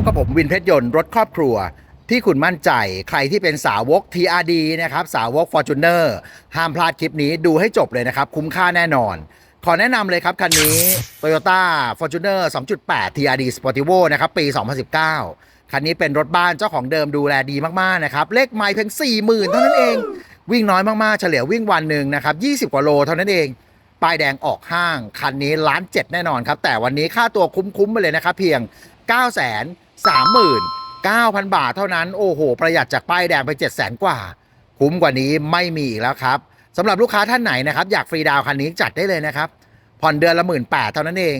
บกับผมวินเพชรยนต์รถครอบครัวที่คุณมั่นใจใครที่เป็นสาวก TRD นะครับ สาวก Fortuner ห้ามพลาดคลิปนี้ดูให้จบเลยนะครับ คุ้มค่าแน่นอน ขอแนะนำเลยครับ คันนี้ Toyota Fortuner 2.8 TRD Sportivo นะครับ ปี 2019 คันนี้เป็นรถบ้านเจ้าของเดิมดูแลดีมาก ๆ นะครับ เลขไมล์เพียง 40,000 เท่านั้นเอง วิ่งน้อยมาก ๆ เฉลี่ยวิ่งวันหนึ่งนะครับ 20 กว่าโลเท่านั้นเองป้ายแดงออกห้าง คันนี้ล้านเจ็ดแน่นอนครับแต่วันนี้ค่าตัวคุ้มๆไปเลยนะครับเพียง9 3 9 0 0 0 บาทเท่านั้น โอ้โห ประหยัดจากป้ายแดงไป7 0 0 0 0 กว่า คุ้มกว่านี้ไม่มีอีกแล้วครับสำหรับลูกค้าท่านไหนนะครับ อยากฟรีดาวน์คันนี้จัดได้เลยนะครับ ผ่อนเดือนละหมื่นแปดเท่านั้นเอง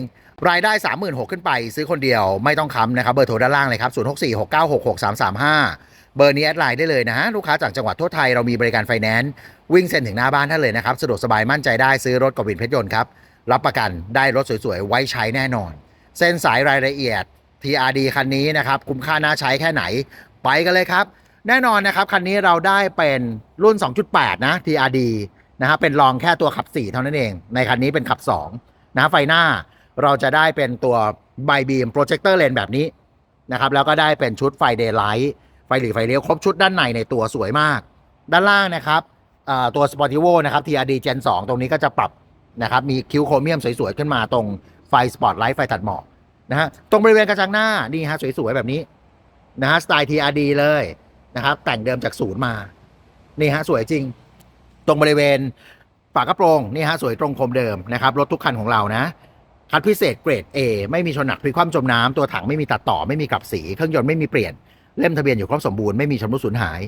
รายได้ 36,000 ขึ้นไป ซื้อคนเดียวไม่ต้องค้ำนะครับ เบอร์โทรด้านล่างเลยครับ 0646966335 เบอร์นี้แอดไลน์ได้เลยนะฮะลูกค้าจากจังหวัดทั่วไทยเรามีบริการไฟแนนซ์วิ่งเซ็นถึงหน้าบ้านท่านเลยนะครับสะดวกสบายมั่นใจได้ซื้อรถกับวินเพชรยนต์ครับรับประกันได้รถสวยๆไว้ใช้แน่นอน เส้นสายรายละเอียด TRD คันนี้นะครับ คุ้มค่าน่าใช้แค่ไหน ไปกันเลยครับ แน่นอนนะครับ คันนี้เราได้เป็นรุ่น 2.8 นะ TRD นะครับเป็นรองแค่ตัวขับ 4 เท่านั้นเอง ในคันนี้เป็นขับ 2 นะไฟหน้าเราจะได้เป็นตัวไบบีมโปรเจคเตอร์เลนแบบนี้นะครับแล้วก็ได้เป็นชุดไฟเดย์ไลท์ไฟหลีไฟเลี้ยวครบชุดด้านในในตัวสวยมาก ด้านล่างนะครับตัว Sportivo นะครับ TRD Gen 2 ตรงนี้ก็จะปรับนะครับมีคิวโครเมียมสวยๆ ขึ้นมาตรงไฟสปอตไลท์ไฟตัดหมอก นะฮะตรงบริเวณกระจังหน้านี่ฮะสวยๆแบบนี้นะฮะสไตล์ TRD เลยนะครับ แต่งเดิมจากศูนย์มา นี่ฮะสวยจริง ตรงบริเวณฝากระโปรงนี่ฮะสวยตรงคมเดิมนะครับรถทุกคันของเรานะคัดพิเศษเกรด A ไม่มีชนหนักพลิกคว่ำจมน้ำตัวถังไม่มีตัดต่อไม่มีกลับสี เครื่องยนต์ไม่มีเปลี่ยน เล่มทะเบียนอยู่ครบสมบูรณ์ไม่มีชำรุดสูญหาย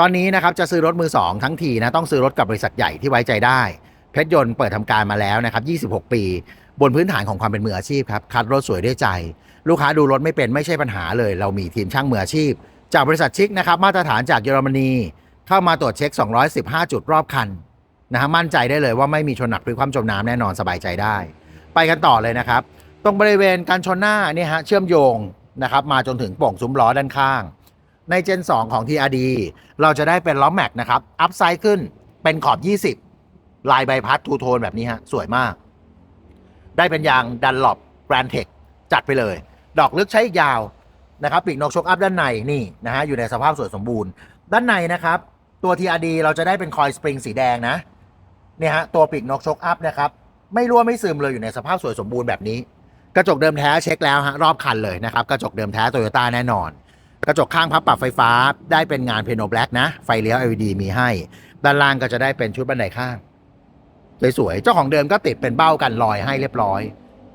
ตอนนี้นะครับจะซื้อรถมือ 2 ทั้งทีนะต้องซื้อรถกับบริษัทใหญ่ที่ไว้ใจได้ เพชรยนต์เปิดทำการมาแล้วนะครับ 26 ปี บนพื้นฐานของความเป็นมืออาชีพครับคัดรถสวยด้วยใจ ลูกค้าดูรถไม่เป็นไม่ใช่ปัญหาเลย เรามีทีมช่างมืออาชีพ จากบริษัทชิกนะครับมาตรฐานจากเยอรมนีเข้ามาตรวจเช็ค 215 จุดรอบคันนะฮะมั่นใจได้เลยว่าไม่มีชนหนักพลิกคว่ำจมน้ำแน่นอนสบายใจได้ ไปกันต่อเลยนะครับ ตรงบริเวณการชนหน้าเนี่ยฮะเชื่อมโยงนะครับมาจนถึงโป่งซุ้มล้อด้านข้าง ในเจน2ของ TRD เราจะได้เป็นล้อแม็กนะครับอัพไซด์ขึ้นเป็นขอบ 20 ลายใบพัดทูโทนแบบนี้ฮะสวยมาก ได้เป็นยางดันหลบแกรนเทคจัดไปเลย ดอกลึกใช้ยาวนะครับปีกนกชกอัพด้านในนี่นะฮะอยู่ในสภาพสวยสมบูรณ์ ด้านในนะครับ ตัว TRD เราจะได้เป็นคอยสปริงสีแดงนะเนี่ยฮะตัวปีกนกชกอัพนะครับไม่รั่วไม่ซึมเลยอยู่ในสภาพสวยสมบูรณ์แบบนี้ กระจกเดิมแท้เช็คแล้วฮะรอบคันเลยนะครับกระจกเดิมแท้โตโยต้าแน่นอน กระจกข้างพับปรับไฟฟ้าได้เป็นงานเพโนแบล็กนะไฟเลี้ยว LED มีให้ ด้านล่างก็จะได้เป็นชุดบันไดข้าง สวยๆเจ้าของเดิมก็ติดเป็นเบ้ากันลอยให้เรียบร้อย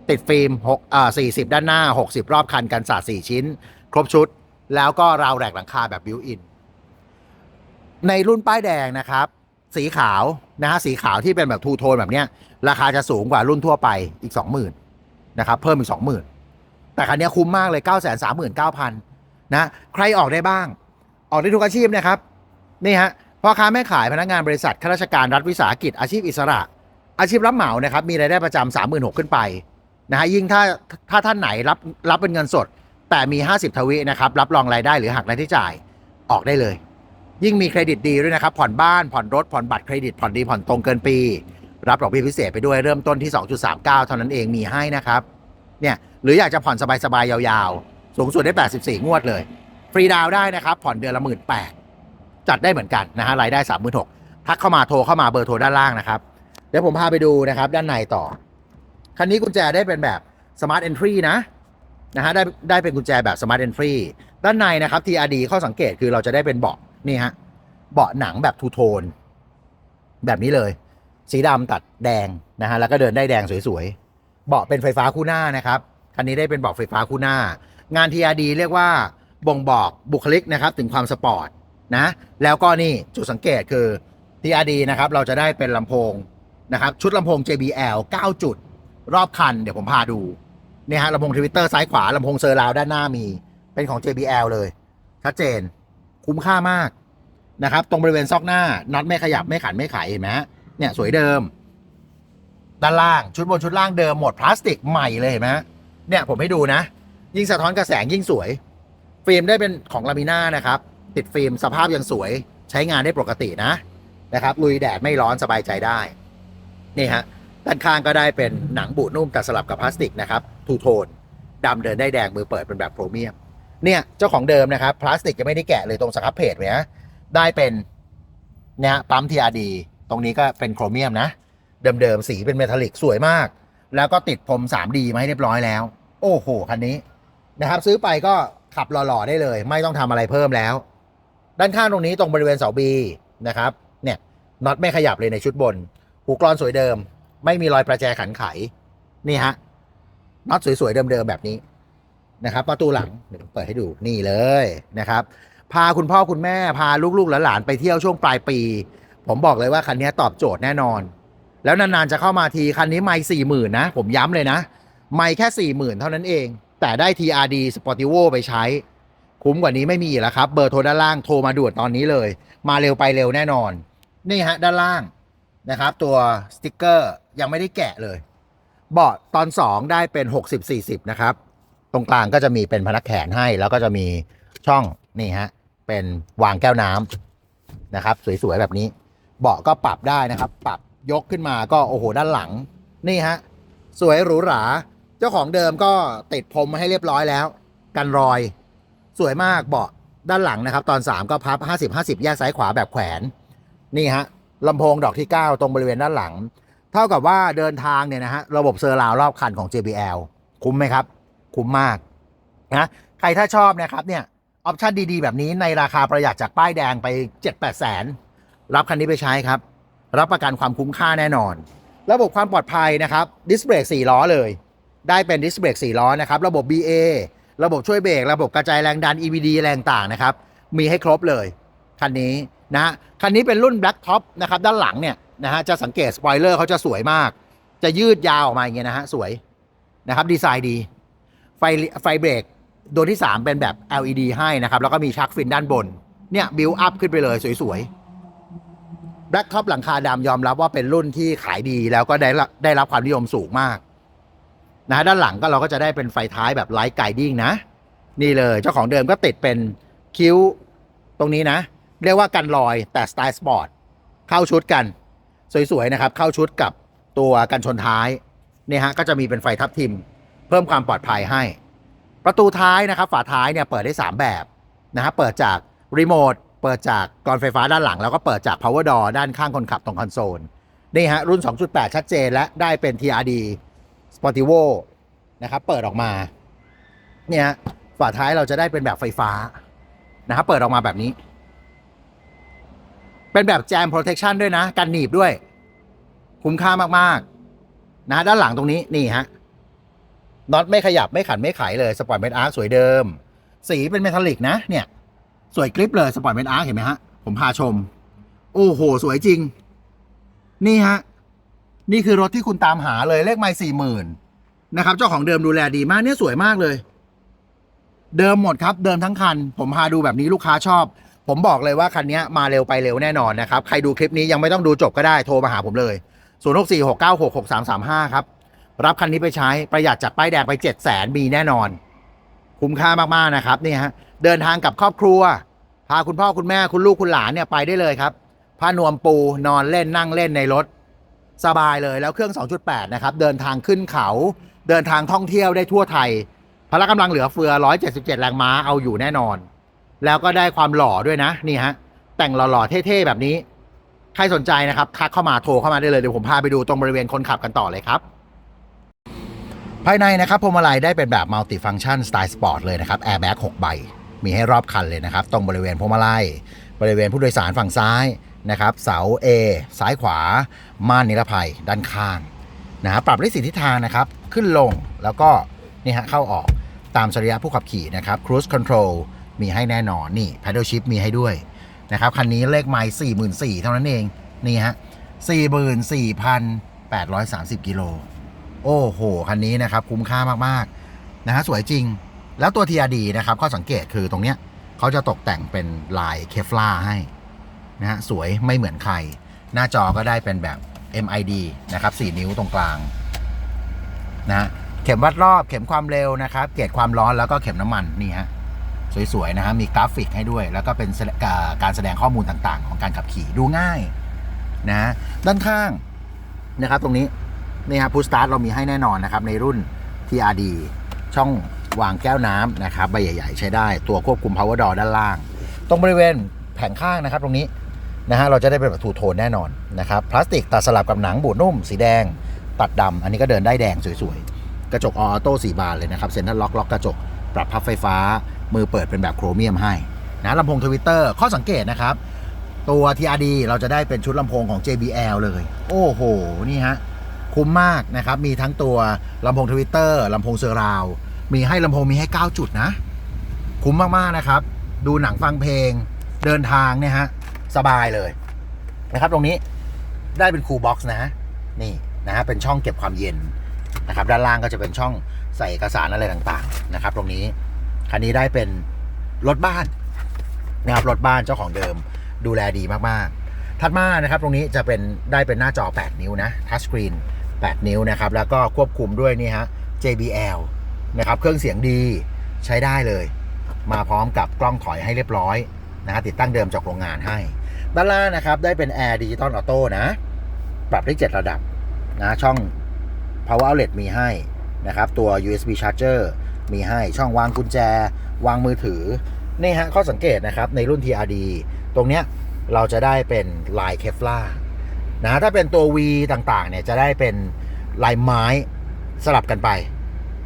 ติดฟิล์ม6อ่า40ด้านหน้า 60 รอบคันกันสาด4ชิ้น ครบชุด แล้วก็ราวแรกหลังคาแบบบิวอิน ในรุ่นป้ายแดงนะครับ สีขาวนะฮะสีขาวที่เป็นแบบทูโทนแบบเนี้ย ราคาจะสูงกว่ารุ่นทั่วไปอีก 20,000นะครับเพิ่มอีก 20,000 แต่คันนี้คุ้มมากเลย 9 3 9 0 0 0นะใครออกได้บ้าง ออกได้ทุกอาชีพนะครับนี่ฮะพ่อค้าแม่ขายพนักงานบริษัทข้าราชการรัฐวิสาหกิจอาชีพอิสระ อาชีพรับเหมานะครับมีรายได้ประจำ36,000ขึ้นไปนะฮะยิ่งถ้าถ้าท่านไหนรับรับเป็นเงินสด แต่มี 50 ทวีนะครับรับรองรายได้หรือหักรายที่จ่ายออกได้เลย ยิ่งมีเครดิตดีด้วยนะครับ ผ่อนบ้านผ่อนรถผ่อนบัตรเครดิตผ่อนดีผ่อนตรงเกินปี รับดอกเบี้ยพิเศษไปด้วยเริ่มต้นที่ 2.39 เท่านั้นเองมีให้นะครับเนี่ยหรืออยากจะผ่อนสบายๆยาวๆ สูงสุดได้ 84 งวดเลย ฟรีดาวได้นะครับผ่อนเดือนละหมื่นแปดจัดได้เหมือนกันนะฮะรายได้ 36,000ทักเข้ามาโทรเข้ามาเบอร์โทรด้านล่างนะครับ ดี๋ยวผมพาไปดูนะครับ ด้านในต่อ คันนี้กุญแจได้เป็นแบบ Smart Entry นะนะฮะได้ได้เป็นกุญแจแบบ Smart Entry ด้านในนะครับ TRD ข้อสังเกตคือเราจะได้เป็นเบาะนี่ฮะเบาะหนังแบบทูโทน แบบนี้เลย สีดำตัดแดงนะฮะแล้วก็เดินได้แดงสวยๆเบาะเป็นไฟฟ้าคู่หน้านะครับคันนี้ได้เป็นเบาะไฟฟ้าคู่หน้า งาน TRD เรียกว่าบ่งบอกบุคลิกนะครับถึงความสปอร์ตนะแล้วก็นี่จุดสังเกตคือ TRD นะครับเราจะได้เป็นลำโพง นะครับชุดลำโพง JBL 9 จุด รอบคัน เดี๋ยวผมพาดูเนี่ยฮะลำโพงทวิตเตอร์ซ้ายขวาลำโพงเซอร์ราวด้านหน้ามี เป็นของ JBL เลย ชัดเจน คุ้มค่ามากนะครับ ตรงบริเวณซอกหน้าน็อตไม่ขยับไม่ขันไม่ไขเห็นไหมฮะเนี่ยสวยเดิม ด้านล่างชุดบนชุดล่างเดิมหมดพลาสติกใหม่เลยเห็นไหมฮะเนี่ยผมให้ดูนะ ยิ่งสะท้อนกระแสงยิ่งสวย ฟิล์มได้เป็นของลามิน่านะครับ ติดฟิล์มสภาพยังสวย ใช้งานได้ปกตินะนะครับลุยแดดไม่ร้อนสบายใจได้ นี่ฮะด้านข้างก็ได้เป็นหนังบูดนุ่มแต่สลับกับพลาสติกนะครับทูโทนดำเดินได้แดงมือเปิดเป็นแบบโครเมียมเนี่ยเจ้าของเดิมนะครับพลาสติกจะไม่ได้แกะเลยตรงสครับเพจเลยนะได้เป็นเนี่ยปั๊ม TRD ตรงนี้ก็เป็นโครเมียมนะ เดิมๆสีเป็นเมทัลลิกสวยมาก แล้วก็ติดพรม 3D มาให้เรียบร้อยแล้ว โอ้โหคันนี้นะครับ ซื้อไปก็ขับหล่อๆได้เลย ไม่ต้องทำอะไรเพิ่มแล้ว ด้านข้างตรงนี้ตรงบริเวณเสาบีนะครับเนี่ยน็อตไม่ขยับเลยในชุดบน หูกรอนสวยเดิม ไม่มีรอยประแจขันไข นี่ฮะน็อตสวยๆเดิมๆแบบนี้นะครับ ประตูหลังเดี๋ยวผมเปิดให้ดูนี่เลยนะครับ พาคุณพ่อคุณแม่พาลูกๆหลานๆไปเที่ยวช่วงปลายปี ผมบอกเลยว่าคันนี้ตอบโจทย์แน่นอน แล้วนานๆจะเข้ามาทีคันนี้ไม่สี่หมื่นนะ ผมย้ำเลยนะ ไม่แค่สี่หมื่นเท่านั้นเอง แต่ได้ TRD Sportivo ไปใช้ คุ้มกว่านี้ไม่มีแล้วครับ เบอร์โทรด้านล่างโทรมาด่วนตอนนี้เลย มาเร็วไปเร็วแน่นอน นี่ฮะด้านล่าง นะครับ ตัวสติกเกอร์ยังไม่ได้แกะเลยเบาะตอน 2 ได้เป็น 60-40 นะครับ ตรงกลางก็จะมีเป็นพนักแขนให้แล้วก็จะมีช่องนี่ฮะเป็นวางแก้วน้ำนะครับ สวยๆ แบบนี้ เบาะก็ปรับได้นะครับ ปรับยกขึ้นมาก็โอ้โหด้านหลัง นี่ฮะสวยหรูหรา เจ้าของเดิมก็ติดพรมมาให้เรียบร้อยแล้ว กันรอย สวยมากเบาะด้านหลังนะครับ ตอน 3 ก็พับ 50 50 แยกซ้ายขวาแบบแขวน นี่ฮะ ลำโพงดอกที่ 9 ตรงบริเวณด้านหลัง เท่ากับว่าเดินทางเนี่ยนะฮะระบบเซอร์ราวรอบคันของ JBL คุ้มไหมครับ คุ้มมากนะใครถ้าชอบนะครับเนี่ยออปชันดีๆ แบบนี้ในราคาประหยัดจากป้ายแดงไป 7-8 แสน รับคันนี้ไปใช้ครับ รับประกันความคุ้มค่าแน่นอน ระบบความปลอดภัยนะครับดิสเบรก4ล้อเลย ได้เป็นดิสเบรก4ล้อนะครับระบบ BA ระบบช่วยเบรกระบบกระจายแรงดัน EBD แรงต่างนะครับ มีให้ครบเลย คันนี้ นะฮะคันนี้เป็นรุ่น Black Top นะครับด้านหลังเนี่ยนะฮะจะสังเกตสปอยเลอร์เขาจะสวยมาก จะยืดยาวออกมาอย่างเงี้ยนะฮะสวยนะครับดีไซน์ดี ไฟไฟเบรกตัวที่ 3 เป็นแบบ LED ให้นะครับ แล้วก็มีชักฟินด้านบน เนี่ยบิวอัพขึ้นไปเลยสวยๆ Black Top หลังคาดำยอมรับว่าเป็นรุ่นที่ขายดีแล้วก็ได้รับได้รับความนิยมสูงมากนะฮะด้านหลังก็เราก็จะได้เป็นไฟท้ายแบบไลท์ไกดิ้งนะ นี่เลยเจ้าของเดิมก็ติดเป็นคิ้วตรงนี้นะ เรียกว่ากันรอยแต่สไตล์สปอร์ตเข้าชุดกัน สวยๆนะครับ เข้าชุดกับตัวกันชนท้ายเนี่ยฮะก็จะมีเป็นไฟทับทิม เพิ่มความปลอดภัยให้ ประตูท้ายนะครับ ฝาท้ายเนี่ยเปิดได้ 3 แบบนะฮะเปิดจากรีโมทเปิดจากกรอนไฟฟ้าด้านหลัง แล้วก็เปิดจาก power door ด้านข้างคนขับตรงคอนโซลนี่ฮะรุ่น 2.8 ชัดเจนและได้เป็น TRD Sportivo นะครับเปิดออกมาเนี่ยฝาท้ายเราจะได้เป็นแบบไฟฟ้านะครับเปิดออกมาแบบนี้ เป็นแบบแจม protection ด้วยนะ กันหนีบด้วย คุ้มค่ามากๆ นะด้านหลังตรงนี้นี่ฮะน็อตไม่ขยับไม่ขันไม่ไขเลยสปอร์ตเมทอาร์สวยเดิม สีเป็นเมทัลลิกนะ เนี่ย สวยกริปเลยสปอร์ตเมทอาร์เห็นไหมฮะ ผมพาชม โอ้โห สวยจริง นี่ฮะ นี่คือรถที่คุณตามหาเลยเลขไม่สี่หมื่นนะครับ เจ้าของเดิมดูแลดีมากเนี่ยสวยมากเลย เดิมหมดครับ เดิมทั้งคัน ผมพาดูแบบนี้ลูกค้าชอบ ผมบอกเลยว่าคันนี้มาเร็วไปเร็วแน่นอนนะครับ ใครดูคลิปนี้ยังไม่ต้องดูจบก็ได้โทรมาหาผมเลย 0 6 4 6 9 6 6 3 3 5 ครับ รับคันนี้ไปใช้ประหยัดจากป้ายแดงไป 7 0 0แสนมีแน่นอน คุ้มค่ามากๆนะครับนี่ฮะเดินทางกับครอบครัว พาคุณพ่อคุณแม่คุณลูกคุณหลานเนี่ยไปได้เลยครับผ้านวมปูนอนเล่นนั่งเล่นในรถ สบายเลยแล้วเครื่อง 2.8 นะครับ เดินทางขึ้นเขา เดินทางท่องเที่ยวได้ทั่วไทยพละกำลังเหลือเฟือ 177 แรงม้าเอาอยู่แน่นอน แล้วก็ได้ความหล่อด้วยนะนี่ฮะแต่งหล่อๆเท่ๆแบบนี้ ใครสนใจนะครับทักเข้ามาโทรเข้ามาได้เลยเดี๋ยวผมพาไปดูตรงบริเวณคนขับกันต่อเลยครับ ภายในนะครับพวงมาลัยได้เป็นแบบมัลติฟัง c t ชันสไตล์สปอร์ตเลยนะครับแอร์แบ็ก6ใบ มีให้รอบคันเลยนะครับ ตรงบริเวณพวงมาลัยบริเวณผู้โดยสารฝั่งซ้ายนะครับ เสา A ซ้ายขวา ม่านนิรภัยด้านข้างนะฮะปรับได้สีทิศทางนะครับ ขึ้นลงแล้วก็นี่ฮะเข้าออกตามจริยะผู้ขับขี่นะครับ Cruise Control มีให้แน่นอนนี่ Paddle Shift มีให้ด้วยนะครับ คันนี้เลขไมล์44,000เท่านั้นเอง นี่ฮะ 44,830 กิโล โอ้โห คันนี้นะครับ คุ้มค่ามากๆ นะฮะ สวยจริง แล้วตัว TRD นะครับข้อสังเกตคือตรงเนี้ยเขาจะตกแต่งเป็นลายเคฟล่าให้นะฮะ สวยไม่เหมือนใคร หน้าจอก็ได้เป็นแบบ MID นะครับ 4 นิ้วตรงกลางนะฮะเข็มวัดรอบเข็มความเร็วนะครับ เกจความร้อนแล้วก็เข็มน้ำมันนี่ฮะ สวยๆนะฮะมีกราฟิกให้ด้วย แล้วก็เป็นการแสดงข้อมูลต่างๆ ของการขับขี่ดูง่ายนะด้านข้างนะครับตรงนี้นี่ฮะพุชสตาร์ทเรามีให้แน่นอนนะครับในรุ่น TRD ช่องวางแก้วน้ำนะครับใบใหญ่ ๆ ใช้ได้ตัวควบคุม power door ด้านล่าง ตรงบริเวณแผงข้างนะครับตรงนี้นะฮะเราจะได้เป็นแบบทูโทนแน่นอนนะครับพลาสติกตัดสลับกับหนังบูดนุ่ม สีแดง ตัดดำอันนี้ก็เดินได้แดงสวยๆ กระจกออโต้สีบานเลยนะครับเซ็นทรัลล็อกล็อกกระจก ปรับพับไฟฟ้า มือเปิดเป็นแบบโครเมียมให้นะลำโพงทวิตเตอร์ข้อสังเกตนะครับ ตัว TRD เราจะได้เป็นชุดลำโพงของ JBL เลย โอ้โห นี่ฮะ คุ้มมากนะครับ มีทั้งตัวลำโพงทวิตเตอร์ลำโพงเซอร์ราว มีให้ลำโพงมีให้ 9 จุดนะ คุ้มมาก ๆ นะครับ ดูหนังฟังเพลงเดินทางเนี่ยฮะ สบายเลยนะครับ ตรงนี้ได้เป็นคูลบ็อกซ์นะนี่นะฮะเป็นช่องเก็บความเย็นนะครับ ด้านล่างก็จะเป็นช่องใส่เอกสารอะไรต่างๆ นะครับ ตรงนี้ คันนี้ได้เป็นรถบ้านนะครับรถบ้านเจ้าของเดิมดูแลดีมากๆ ถัดมานะครับ ตรงนี้จะเป็นได้เป็นหน้าจอ 8 นิ้วนะทัชสกรีน 8 นิ้วนะครับ แล้วก็ควบคุมด้วยนี่ฮะ JBL นะครับเครื่องเสียงดีใช้ได้เลย มาพร้อมกับกล้องถอยให้เรียบร้อยนะฮะติดตั้งเดิมจากโรงงานให้ ด้านล่างนะครับ ได้เป็น Air Digital Auto นะ ปรับได้ 7 ระดับนะช่อง Power Outlet มีให้นะครับ ตัว USB Charger มีให้ช่องวางกุญแจ วางมือถือ นี่ฮะข้อสังเกตนะครับ ในรุ่น TRD ตรงเนี้ยเราจะได้เป็นลายเคฟล่านะถ้าเป็นตัว V ต่างๆ เนี่ยจะได้เป็นลายไม้สลับกันไป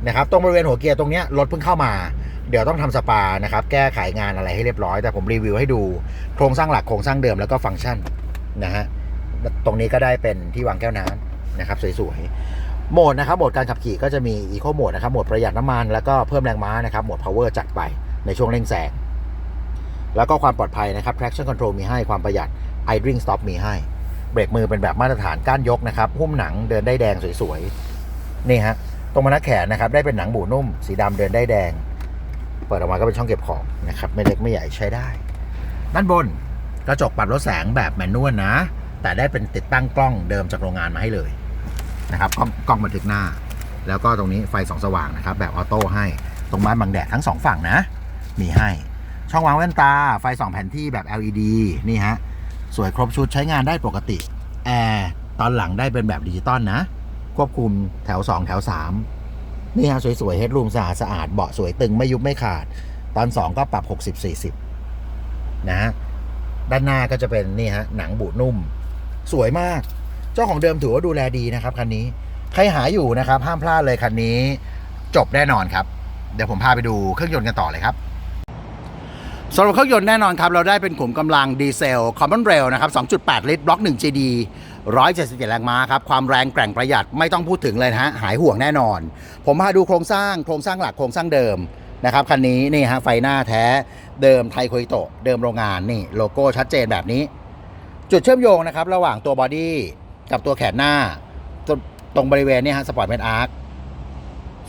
นะครับ ตรงบริเวณหัวเกียร์ตรงเนี้ยรถเพิ่งเข้ามา เดี๋ยวต้องทำสปานะครับ แก้ไขงานอะไรให้เรียบร้อย แต่ผมรีวิวให้ดูโครงสร้างหลักโครงสร้างเดิมแล้วก็ฟังก์ชันนะฮะตรงนี้ก็ได้เป็นที่วางแก้วน้ำนะครับสวยๆ โหมดนะครับโหมดการขับขี่ก็จะมี Eco โหมดนะครับโหมดประหยัดน้ำมันแล้วก็เพิ่มแรงม้านะครับโหมด Power จัดไปในช่วงเร่งแซงแล้วก็ความปลอดภัยนะครับ traction control มีให้ความประหยัด idling stop มีให้เบรกมือเป็นแบบมาตรฐานก้านยกนะครับหุ้มหนังเดินได้แดงสวยๆนี่ฮะตรงมานักแขนนะครับได้เป็นหนังบูนุ่ม สีดำเดินได้แดง เปิดออกมาก็เป็นช่องเก็บของนะครับไม่เล็กไม่ใหญ่ใช้ได้ ด้านบนกระจกปรับลดแสงแบบแมนนวลนะ แต่ได้เป็นติดตั้งกล้องเดิมจากโรงงานมาให้เลย นะครับกล้องกล้องบันทึกหน้า แล้วก็ตรงนี้ไฟสองสว่างนะครับ แบบออโต้ให้ตรงไม้บังแดดทั้งสองฝั่งนะ มีให้ ช่องวางแว่นตา ไฟสองแผ่นที่แบบ LED นี่ฮะสวยครบชุดใช้งานได้ปกติแอร์ตอนหลังได้เป็นแบบดิจิตอลนะ ควบคุมแถว 2 แถว 3 นี่ฮะสวยๆเฮดรูมสะอาดสะอาดเบาะสวยตึงไม่ยุบไม่ขาด ตอน 2 ก็ปรับ 60-40 นะฮะด้านหน้าก็จะเป็นนี่ฮะหนังบูดนุ่ม สวยมาก เจ้าของเดิมถือว่าดูแลดีนะครับคันนี้ ใครหาอยู่นะครับ ห้ามพลาดเลยคันนี้ จบแน่นอนครับ เดี๋ยวผมพาไปดูเครื่องยนต์กันต่อเลยครับสำหรับเครื่องยนต์แน่นอนครับ เราได้เป็นขุมกำลังดีเซล Common Rail นะครับ 2.8 ลิตรบล็อก1 GD 177 แรงม้าครับ ความแรงแกร่งประหยัดไม่ต้องพูดถึงเลยนะฮะ หายห่วงแน่นอน ผมพาดูโครงสร้างโครงสร้างหลักโครงสร้างเดิมนะครับคันนี้นี่ฮะไฟหน้าแท้เดิมไทโคอิโตเดิมโรงงานนี่โลโก้ชัดเจนแบบนี้ จุดเชื่อมโยงนะครับ ระหว่างตัวบอดี้ กับตัวแขนหน้า ตรงตรงบริเวณนี้ฮะสปอร์ตเมนอาร์ค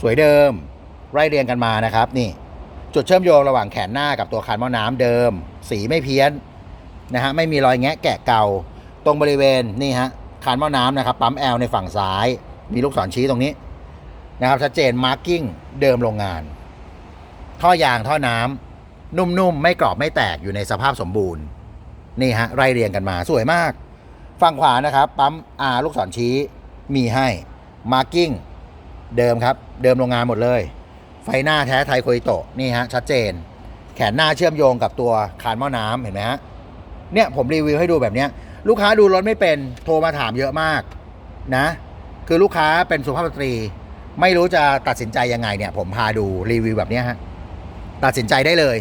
สวยเดิม ไล่เรียงกันมานะครับ นี่ จุดเชื่อมโยงระหว่างแขนหน้ากับตัวคานหม้อน้ำเดิม สีไม่เพี้ยนนะฮะไม่มีรอยแงะแกะเก่า ตรงบริเวณนี่ฮะคานหม้อน้ำนะครับปั๊มแอลในฝั่งซ้าย มีลูกศรชี้ตรงนี้นะครับชัดเจนมาร์กิ้งเดิมโรงงาน ท่อยางท่อน้ำนุ่มๆ ไม่กรอบไม่แตกอยู่ในสภาพสมบูรณ์ นี่ฮะไล่เรียงกันมาสวยมาก ฝั่งขวานะครับ ปั๊มอาลูกศรชี้มีให้มาร์กิ้งเดิมครับ เดิมโรงงานหมดเลย ไฟหน้าแท้ไทยโคอิโตะนี่ฮะ ชัดเจน แขนหน้าเชื่อมโยงกับตัวคานหม้อน้ำเห็นไหมฮะเนี่ยผมรีวิวให้ดูแบบเนี้ยลูกค้าดูรถไม่เป็นโทรมาถามเยอะมากนะ คือลูกค้าเป็นสุภาพสตรี ไม่รู้จะตัดสินใจยังไงเนี่ยผมพาดูรีวิวแบบเนี้ยฮะตัดสินใจได้เลย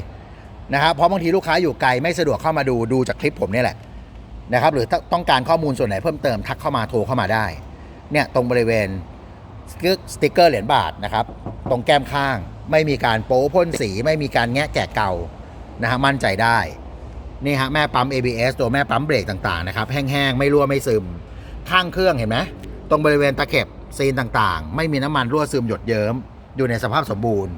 นะครับเพราะบางทีลูกค้าอยู่ไกลไม่สะดวกเข้ามาดูดูจากคลิปผมเนี่ยแหละ นะครับหรือถ้าต้องการข้อมูลส่วนไหนเพิ่มเติมทักเข้ามาโทรเข้ามาได้เนี่ยตรงบริเวณสติ๊กเกอร์เหรียญบาทนะครับตรงแก้มข้าง ไม่มีการโป๊พ่นสี ไม่มีการแงะแกะเก่านะฮะมั่นใจได้นี่ฮะแม่ปั๊ม ABS ตัวแม่ปั๊มเบรกต่างๆนะครับแห้งๆ ไม่รั่วไม่ซึม ข้างเครื่องเห็นไหมตรงบริเวณตะเข็บซีนต่างๆ ไม่มีน้ำมันรั่วซึมหยดเยิ้ม อยู่ในสภาพสมบูรณ์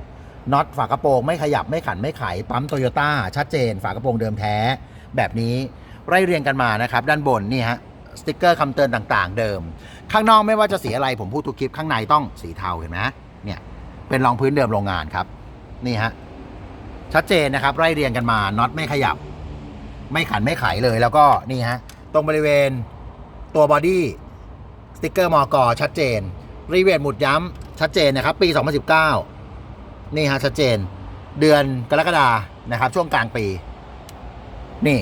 น็อตฝากระโปรงไม่ขยับไม่ขันไม่ไข ปั๊มโตโยต้าชัดเจน ฝากระโปรงเดิมแท้ แบบนี้ ไล่เรียงกันมานะครับด้านบนนี่ฮะสติ๊กเกอร์คำเตือนต่างๆ เดิม ข้างนอกไม่ว่าจะสีอะไรผมพูดทุกคลิปข้างในต้องสีเทาเห็นไหมเนี่ยเป็นรองพื้นเดิมโรงงานครับนี่ฮะชัดเจนนะครับไล่เรียงกันมาน็อตไม่ขยับ ไม่ขันไม่ไขเลยแล้วก็นี่ฮะตรงบริเวณตัวบอดี้สติ๊กเกอร์มอกชัดเจน รีเวทหมุดย้ำชัดเจนนะครับ ปี 2019 นี่ฮะชัดเจน เดือนกรกฎานะครับ ช่วงกลางปี นี่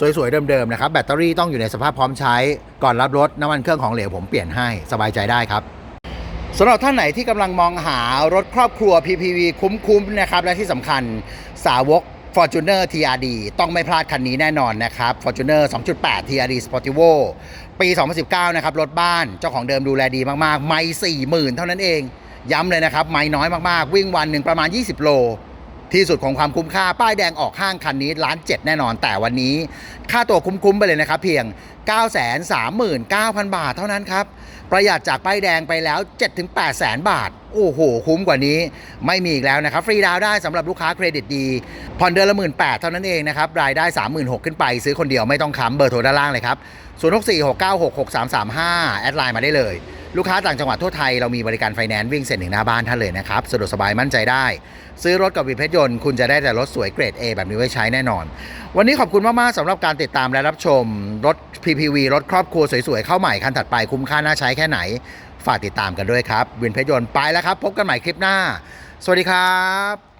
สวยๆ เดิมๆ นะครับ แบตเตอรี่ต้องอยู่ในสภาพพร้อมใช้ ก่อนรับรถน้ำมันเครื่องของเหลวผมเปลี่ยนให้สบายใจได้ครับสำหรับท่านไหนที่กำลังมองหารถครอบครัว PPV คุ้มๆ นะครับ และที่สำคัญสาวก Fortuner TRD ต้องไม่พลาดคันนี้แน่นอนนะครับ Fortuner 2.8 TRD Sportivo ปี 2019 นะครับ รถบ้านเจ้าของเดิมดูแลดีมากๆ ไม่ 40,000 เท่านั้นเอง ย้ำเลยนะครับ ไม่น้อยมากๆ วิ่งวันหนึ่งประมาณ 20 โล ที่สุดของความคุ้มค่า ป้ายแดงออกห้างคันนี้ล้านเจ็ดแน่นอน แต่วันนี้ค่าตัวคุ้มๆไปเลยนะครับ เพียง 939,000 บาทเท่านั้นครับ ประหยัดจากป้ายแดงไปแล้ว 7-8แสนบาท โอ้โห คุ้มกว่านี้ ไม่มีอีกแล้วนะครับ ฟรีดาวน์ได้สำหรับลูกค้าเครดิตดี ผ่อนเดือนละหมื่นแปดเท่านั้นเองนะครับ รายได้ 36,000 ขึ้นไป ซื้อคนเดียวไม่ต้องค้ำเบอร์โทรด้านล่างเลยครับ 0646966335 แอดไลน์มาได้เลย ลูกค้าต่างจังหวัดทั่วไทย เรามีบริการไฟแนนซ์วิ่งเซ็นถึงหน้าบ้านท่านเลยนะครับ สะดวกสบายมั่นใจได้ ซื้อรถกับวินเพชรยนต์คุณจะได้แต่รถสวยเกรด A แบบนี้ไว้ใช้แน่นอน วันนี้ขอบคุณมาก ๆสำหรับการติดตามและรับชม รถ PPV รถครอบครัวสวย ๆ เข้าใหม่คันถัดไปคุ้มค่าน่าใช้แค่ไหน ฝากติดตามกันด้วยครับวินเพชรยนต์ไปแล้วครับ พบกันใหม่คลิปหน้า สวัสดีครับ